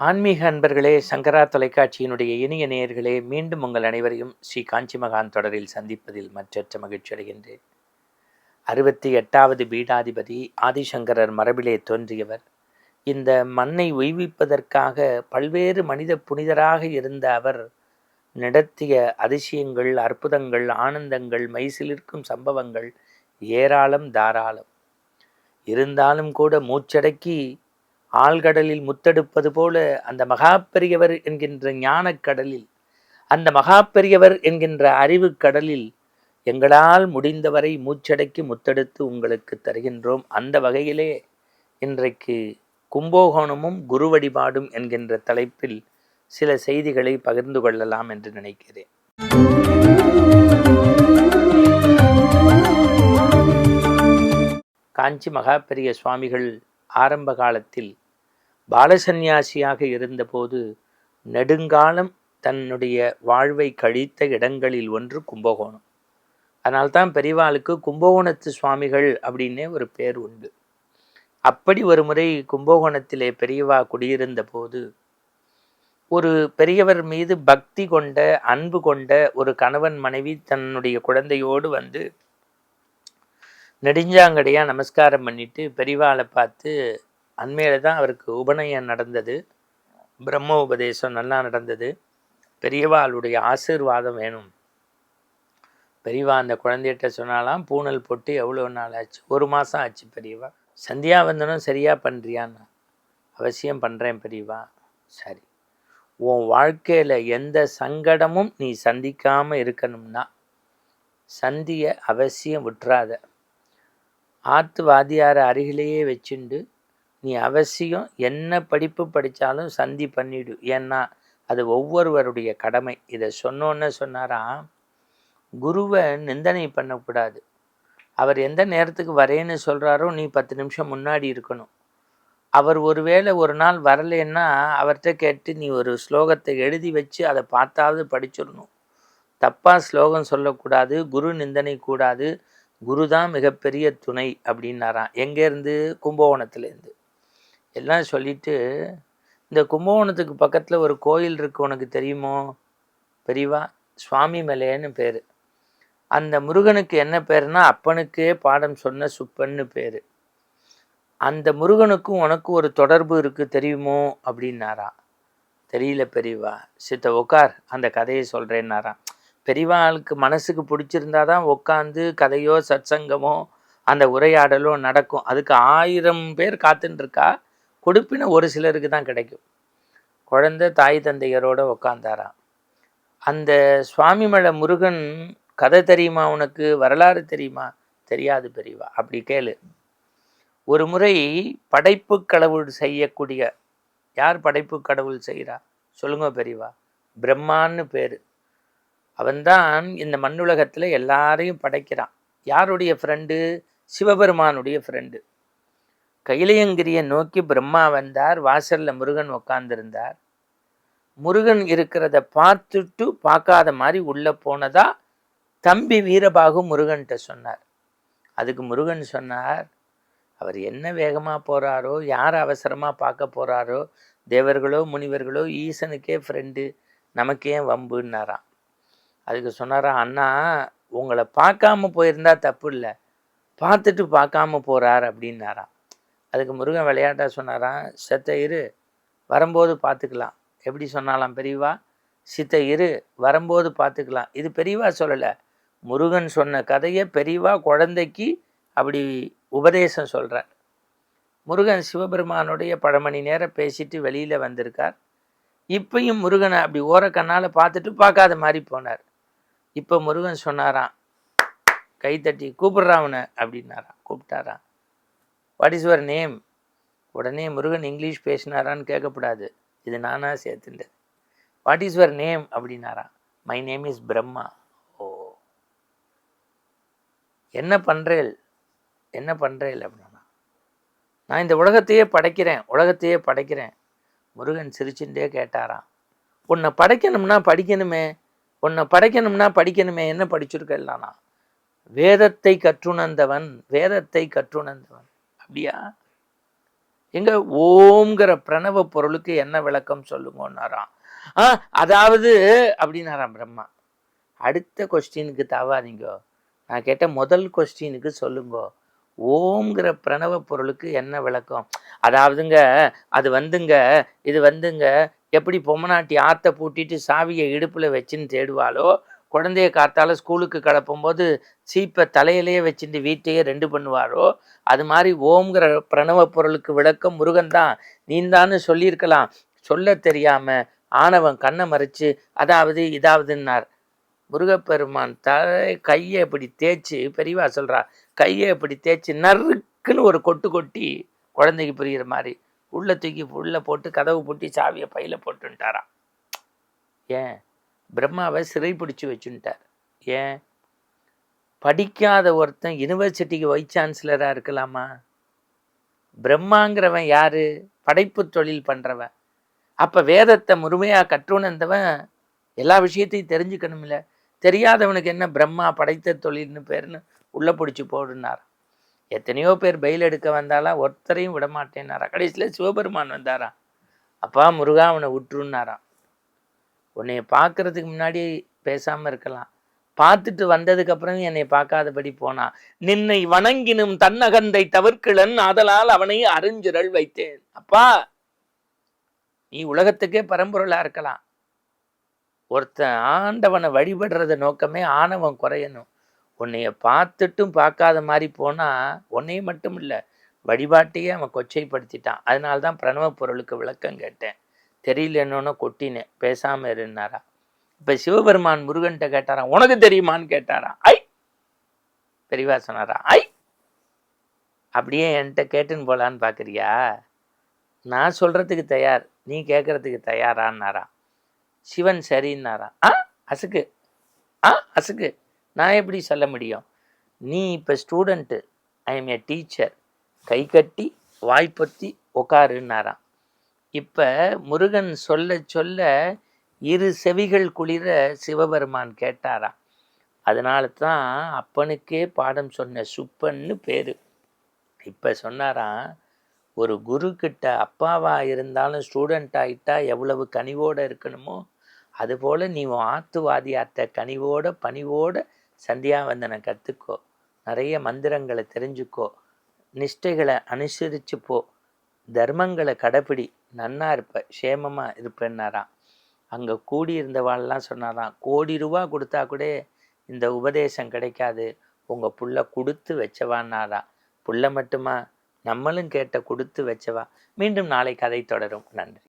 ஆன்மீக அன்பர்களே சங்கரா தொலைக்காட்சியினுடைய இனிய நேயர்களே மீண்டும் உங்கள் அனைவரையும் ஸ்ரீ காஞ்சி மகான் தொடரில் சந்திப்பதில் மற்றற்ற மகிழ்ச்சி அடைகின்றேன். அறுபத்தி எட்டாவது பீடாதிபதி ஆதிசங்கரர் மரபிலே தோன்றியவர். இந்த மண்ணை உய்விப்பதற்காக பல்வேறு மனித புனிதராக இருந்த அவர் நடத்திய அதிசயங்கள் அற்புதங்கள் ஆனந்தங்கள் மைசிலிருக்கும் சம்பவங்கள் ஏராளம் தாராளம். இருந்தாலும் கூட மூச்சடக்கி ஆழ்கடலில் முத்தெடுப்பது போல அந்த மகாபெரியவர் என்கின்ற ஞானக் கடலில் அந்த மகாபெரியவர் என்கின்ற அறிவு கடலில் எங்களால் முடிந்தவரை மூச்சடக்கி முத்தெடுத்து உங்களுக்கு தருகின்றோம். அந்த வகையிலே இன்றைக்கு கும்பகோணமும் குரு வழிபாடும் என்கின்ற தலைப்பில் சில செய்திகளை பகிர்ந்து கொள்ளலாம் என்று நினைக்கிறேன். காஞ்சி மகாபெரிய சுவாமிகள் ஆரம்ப காலத்தில் பாலசந்நியாசியாக இருந்தபோது நெடுங்காலம் தன்னுடைய வாழ்வை கழித்த இடங்களில் ஒன்று கும்பகோணம். அதனால்தான் பெரிவாளுக்கு கும்பகோணத்து சுவாமிகள் அப்படின்னே ஒரு பேர் உண்டு. அப்படி ஒரு முறை கும்பகோணத்திலே பெரியவா குடியிருந்த போது ஒரு பெரியவர் மீது பக்தி கொண்ட அன்பு கொண்ட ஒரு கணவன் மனைவி தன்னுடைய குழந்தையோடு வந்து நெடுஞ்சாங்கடையாக நமஸ்காரம் பண்ணிட்டு பெரிவாளை பார்த்து அண்மையில் தான் அவருக்கு உபநயம் நடந்தது. பிரம்ம உபதேசம் நல்லா நடந்தது. பெரியவாளுடைய ஆசீர்வாதம் வேணும். பெரியவா அந்த குழந்தைகிட்ட சொன்னாலாம் பூனல் போட்டு எவ்வளோ நாள் ஆச்சு? ஒரு மாதம் ஆச்சு பெரியவா. சந்தியாவந்தனம் சரியாக பண்ணுறியான்னு அவசியம் பண்ணுறேன் பெரியவா. சரி. உன் வாழ்க்கையில் எந்த சங்கடமும் நீ சந்திக்காமல் இருக்கணும்னா சந்தியை அவசியம் விட்டுறாத. ஆத்து வாதியாரை அருகிலேயே வச்சுண்டு நீ அவசியம் என்ன படிப்பு படித்தாலும் சந்தி பண்ணிடு. ஏன்னா அது ஒவ்வொருவருடைய கடமை. இதை சொன்னோன்னு சொன்னாராம் குருவை நிந்தனை பண்ணக்கூடாது. அவர் எந்த நேரத்துக்கு வரேன்னு சொல்கிறாரோ நீ பத்து நிமிஷம் முன்னாடி இருக்கணும். அவர் ஒருவேளை ஒரு நாள் வரலைன்னா அவர்கிட்ட கேட்டு நீ ஒரு ஸ்லோகத்தை எழுதி வச்சு அதை பார்த்தாவது படிச்சிடணும். தப்பாக ஸ்லோகம் சொல்லக்கூடாது குரு நிந்தனை கூடாது குரு தான் மிகப்பெரிய துணை அப்படின்னாராம். எங்கேருந்து? கும்பகோணத்துலேருந்து. எல்லாம் சொல்லிட்டு இந்த கும்பகோணத்துக்கு பக்கத்தில் ஒரு கோயில் இருக்கு உனக்கு தெரியுமோ? பெரியவா சுவாமி மலையன்னு பேர். அந்த முருகனுக்கு என்ன பேருனா அப்பனுக்கே பாடம் சொன்ன சுப்பன்னு பேர். அந்த முருகனுக்கும் உனக்கு ஒரு தொடர்பு இருக்குது தெரியுமோ? அப்படின்னாரா. தெரியல பெரியவா சித்த உக்கார் அந்த கதையை சொல்கிறேன்னாராம் பெரியவாளுக்கு மனசுக்கு பிடிச்சிருந்தா தான் உட்காந்து கதையோ சத்சங்கமோ அந்த உரையாடலோ நடக்கும். அதுக்கு ஆயிரம் பேர் காத்துட்டுருக்கா கொடுப்பின ஒரு சிலருக்கு தான் கிடைக்கும். குழந்தை தாய் தந்தையரோடு உக்காந்தாராம். அந்த சுவாமிமலை முருகன் கதை தெரியுமா உனக்கு? வரலாறு தெரியுமா? தெரியாது பெரியவா அப்படி கேளு. ஒரு முறை படைப்பு கடவுள் செய்யக்கூடிய யார் படைப்பு கடவுள் செய்கிறா சொல்லுங்க பெரியவா பிரம்மான்னு பேர். அவன்தான் இந்த மண்ணுலகத்தில் எல்லாரையும் படைக்கிறான். யாருடைய ஃப்ரெண்டு சிவபெருமானுடைய ஃப்ரெண்டு கைலையங்கிரியை நோக்கி பிரம்மா வந்தார். வாசலில் முருகன் உக்காந்துருந்தார். முருகன் இருக்கிறத பார்த்துட்டு பார்க்காத மாதிரி உள்ளே போனதா தம்பி வீரபாகு முருகன்கிட்ட சொன்னார். அதுக்கு முருகன் சொன்னார் அவர் என்ன வேகமாக போகிறாரோ யார் அவசரமாக பார்க்க போகிறாரோ தேவர்களோ முனிவர்களோ ஈசனுக்கே ஃப்ரெண்டு நமக்கே வம்புன்னாராம். அதுக்கு சொன்னாரா அண்ணா உங்களை பார்க்காம போயிருந்தா தப்பு இல்லை. பார்த்துட்டு பார்க்காம போகிறார் அப்படின்னாராம். அதுக்கு முருகன் விளையாட்டாக சொன்னாராம் செத்த இரு வரும்போது பார்த்துக்கலாம் எப்படி சொன்னாலாம் பெரியவா? சித்த இரு வரும்போது பார்த்துக்கலாம் இது பெரியவா சொல்லலை. முருகன் சொன்ன கதையை பெரியவா குழந்தைக்கு அப்படி உபதேசம் சொல்கிறார் முருகன் சிவபெருமானுடைய பல மணி நேரம் பேசிட்டு வெளியில் வந்திருக்கார். இப்பையும் முருகனை அப்படி ஓர கண்ணால் பார்த்துட்டு பார்க்காத மாதிரி போனார். இப்போ முருகன் சொன்னாராம் கைத்தட்டி கூப்பிட்றாவனை அப்படின்னாராம் கூப்பிட்டாராம். வாட் இஸ் யுவர் நேம் உடனே முருகன் இங்கிலீஷ் பேசினாரான்னு கேட்கக்கூடாது இது நானாக சேர்த்துண்டது வாட் இஸ் யுவர் நேம் அப்படின்னாராம். My name is Brahma oh. என்ன பண்ணுறேல் என்ன பண்ணுறேல் அப்படின்னா நான் இந்த உலகத்தையே படைக்கிறேன் உலகத்தையே படைக்கிறேன். முருகன் சிரிச்சுட்டே கேட்டாராம். உன்னை படைக்கணும்னா படிக்கணுமே உன்னை படைக்கணும்னா படிக்கணுமே என்ன படிச்சிருக்கலானா வேதத்தை கற்றுணர்ந்தவன் வேதத்தை கற்றுணர்ந்தவன். அப்படியா? எங்க ஓம்ங்கிற பிரணவ பொருளுக்கு என்ன விளக்கம் சொல்லுங்கன்னாராம். ஆ அதாவது அப்படின்னாராம் பிரம்மா. அடுத்த கொஸ்டினுக்கு தவாதீங்க. நான் கேட்ட முதல் கொஸ்டினுக்கு சொல்லுங்க. ஓம்ங்கிற பிரணவ பொருளுக்கு என்ன விளக்கம்? அதாவதுங்க அது வந்துங்க இது வந்துங்க எப்படி பொம்மநாட்டி ஆத்த பூட்டிட்டு சாவியை இடுப்புல வச்சுன்னு தேடுவாளோ குழந்தைய காத்தால ஸ்கூலுக்கு கிளப்பும்போது சீப்பை தலையிலேயே வச்சுட்டு வீட்டையே ரெண்டு பண்ணுவாரோ? அது மாதிரி ஓம்ங்கிற பிரணவ பொருளுக்கு விளக்கம் முருகன் தான். நீந்தான்னு சொல்லியிருக்கலாம். சொல்ல தெரியாம ஆணவன் கண்ணை மறைச்சு அதாவது இதாவதுன்னார். முருகப்பெருமான் தலை கையை இப்படி தேய்ச்சி பெரியவா சொல்றா கையை இப்படி தேய்ச்சி நறுக்குன்னு ஒரு கொட்டு கொட்டி குழந்தைக்கு புரியுற மாதிரி உள்ள தூக்கி உள்ள போட்டு கதவு பூட்டி சாவியை பையில போட்டுட்டாராம் ஏன்? பிரம்மாவை சிறை பிடிச்சி வச்சுட்டார். ஏன்? படிக்காத ஒருத்தன் யூனிவர்சிட்டிக்கு வைஸ் சான்சலராக இருக்கலாமா? பிரம்மாங்கிறவன் யார்? படைப்பு தொழில் பண்ணுறவன் அப்போ வேதத்தை முழுமையாக கற்றுணர்ந்தவன் எல்லா விஷயத்தையும் தெரிஞ்சுக்கணும்ல. தெரியாதவனுக்கு என்ன பிரம்மா படைத்த தொழில்னு பேர்னு உள்ளே பிடிச்சி போடுனார். எத்தனையோ பேர் பெயில் எடுக்க வந்தாலாம் ஒருத்தரையும் விட மாட்டேன்னாரா கடைசியில் சிவபெருமான் வந்தாராம். அப்பா முருகா அவனை விட்டுருன்னாராம் உன்னைய பார்க்கறதுக்கு முன்னாடி பேசாம இருக்கலாம். பார்த்துட்டு வந்ததுக்கப்புறம் என்னை பார்க்காதபடி போனான் நின்னை வணங்கினும் தன்னகந்தை தவிர்க்கிழன் ஆதலால் அவனை அறிஞ்சுரல் வைத்தேன். அப்பா நீ உலகத்துக்கே பரம்பொருளா இருக்கலாம். ஒருத்தன் ஆண்டவனை வழிபடுறத நோக்கமே ஆணவம் குறையணும். உன்னைய பார்த்துட்டும் பார்க்காத மாதிரி போனா உன்னைய மட்டும் இல்லை வழிபாட்டையே அவன் கொச்சைப்படுத்திட்டான். அதனால தான் பிரணவ பொருளுக்கு விளக்கம் கேட்டேன். தெரியலன்னு கொட்டினேன். பேசாம இருந்தாரா? இப்ப சிவபெருமான் முருகன்கிட்ட கேட்டாராம் உனக்கு தெரியுமான்னு கேட்டாராம் ஐ! பெரியவா சொன்னாரா? ஐ! அப்படியே என்கிட்ட கேட்டுன்னு போலான்னு பார்க்குறியா நான் சொல்றதுக்கு தயார். நீ கேட்கறதுக்கு தயாரான்னாரா? சிவன் சரின்னாரா? ஆ! அசுக்கு. ஆ! அசுக்கு. நான் எப்படி சொல்ல முடியும்? நீ இப்போ student I am a teacher கை கட்டி வாய்ப்பத்தி உக்காருன்னாராம் இப்போ முருகன் சொல்ல சொல்ல இரு செவிகள் குளிர சிவபெருமான் கேட்டாராம் அதனால தான் அப்பனுக்கே பாடம் சொன்ன சுப்பன்னு பேர். இப்போ சொன்னாராம் ஒரு குரு கிட்ட அப்பாவா இருந்தாலும் ஸ்டூடெண்ட் ஆகிட்டா எவ்வளவு கனிவோடு இருக்கணுமோ அதுபோல் நீ உன் ஆத்துவாதியார்த்த கனிவோட பணிவோட சந்தியாவந்தனை கற்றுக்கோ நிறைய மந்திரங்களை தெரிஞ்சுக்கோ. நிஷ்டைகளை அனுசரிச்சு போ. தர்மங்களை கடைப்பிடி நன்னா இருப்ப க்ஷேமமாக இருப்பேன்னாராம் அங்கே கூடியிருந்தவாள்லாம் சொன்னாராம் கோடி ரூபா கொடுத்தா கூட இந்த உபதேசம் கிடைக்காது உங்கள் புள்ள கொடுத்து வச்சவான்னாராம் புள்ள மட்டுமா நம்மளும் கேட்ட கொடுத்து வச்சவா. மீண்டும் நாளை கதை தொடரும். நன்றி.